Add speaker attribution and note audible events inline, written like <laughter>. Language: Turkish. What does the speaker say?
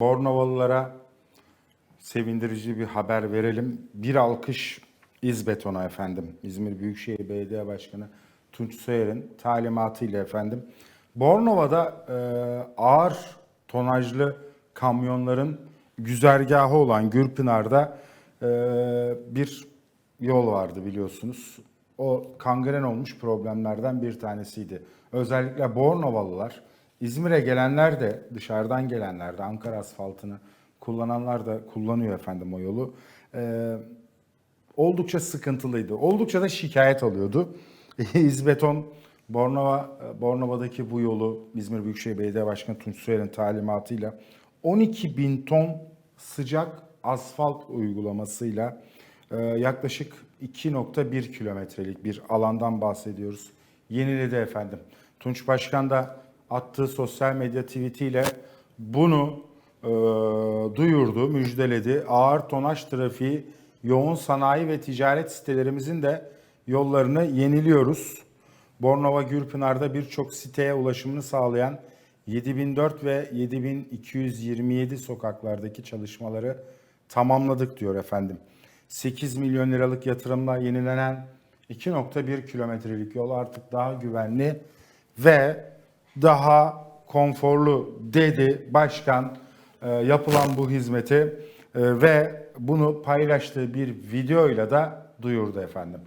Speaker 1: Bornovalılara sevindirici bir haber verelim. Bir alkış İzbeton'a efendim. İzmir Büyükşehir Belediye Başkanı Tunç Soyer'in talimatıyla efendim. Bornova'da e, ağır tonajlı kamyonların güzergahı olan Gürpınar'da e, bir yol vardı biliyorsunuz. O kangren olmuş problemlerden bir tanesiydi. Özellikle Bornovalılar, İzmir'e gelenler de dışarıdan gelenler de Ankara asfaltını kullananlar da kullanıyor efendim o yolu. Ee, oldukça sıkıntılıydı. Oldukça da şikayet alıyordu. <laughs> İzbeton Bornova Bornova'daki bu yolu İzmir Büyükşehir Belediye Başkanı Tunç Soyer'in talimatıyla 12 bin ton sıcak asfalt uygulamasıyla e, yaklaşık 2.1 kilometrelik bir alandan bahsediyoruz. Yeniledi efendim. Tunç Başkan da attığı sosyal medya tweetiyle bunu e, duyurdu, müjdeledi. Ağır tonaj trafiği, yoğun sanayi ve ticaret sitelerimizin de yollarını yeniliyoruz. Bornova Gürpınar'da birçok siteye ulaşımını sağlayan 7004 ve 7227 sokaklardaki çalışmaları tamamladık diyor efendim. 8 milyon liralık yatırımla yenilenen 2.1 kilometrelik yol artık daha güvenli ve daha konforlu dedi başkan e, yapılan bu hizmeti e, ve bunu paylaştığı bir videoyla da duyurdu efendim.